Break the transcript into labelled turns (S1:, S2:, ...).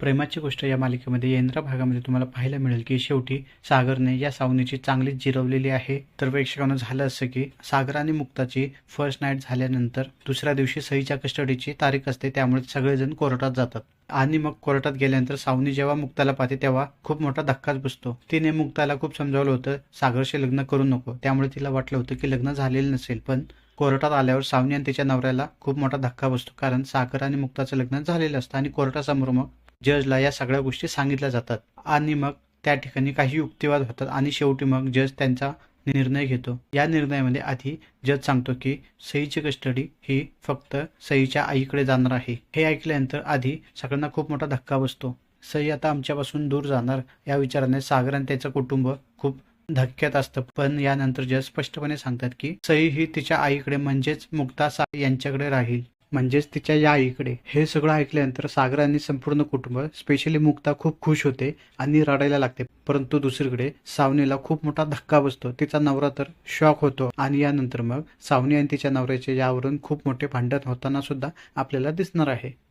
S1: प्रेमाची गोष्ट या मालिकेमध्ये येंद्रा भागामध्ये तुम्हाला पाहायला मिळेल की शेवटी सागरने या सावनीची चांगलीच जिरवलेली आहे. तर प्रेक्षकांना झालं असं की सागर आणि मुक्ताची फर्स्ट नाईट झाल्यानंतर दुसऱ्या दिवशी सईच्या कस्टडीची तारीख असते त्यामुळे सगळेजण कोर्टात जातात. आणि मग कोर्टात गेल्यानंतर सावनी जेव्हा मुक्ताला पाहते तेव्हा खूप मोठा धक्काच बसतो. तिने मुक्ताला खूप समजावलं होतं सागरशी लग्न करू नको. त्यामुळे तिला वाटलं होतं की लग्न झालेलं नसेल पण कोर्टात आल्यावर सावनी आणि तिच्या नवऱ्याला खूप मोठा धक्का बसतो कारण सागर आणि मुक्ताचं लग्न झालेलं असतं आणि कोर्टासमोर मग जजला या सगळ्या गोष्टी सांगितल्या जातात. आणि मग त्या ठिकाणी काही युक्तिवाद होतात आणि शेवटी मग जज त्यांचा निर्णय घेतो. या निर्णयामध्ये आधी जज सांगतो की सईची कस्टडी ही फक्त सईच्या आईकडे जाणार आहे. हे ऐकल्यानंतर आधी सगळ्यांना खूप मोठा धक्का बसतो. सई आता आमच्यापासून दूर जाणार या विचाराने सागर आणि त्याचं कुटुंब खूप धक्क्यात असतं. पण यानंतर जज स्पष्टपणे सांगतात की सई ही तिच्या आईकडे म्हणजेच मुक्ता सा यांच्याकडे राहील. म्हणजेच तिच्या या आईकडे. हे सगळं ऐकल्यानंतर सागर आणि संपूर्ण कुटुंब स्पेशली मुक्ता खूप खुश होते आणि रडायला लागते. परंतु दुसरीकडे सावनीला खूप मोठा धक्का बसतो. तिचा नवरा तर शॉक होतो आणि यानंतर मग सावनी आणि तिच्या नवऱ्याचे यावरून खूप मोठे भांडण होताना सुद्धा आपल्याला दिसणार आहे.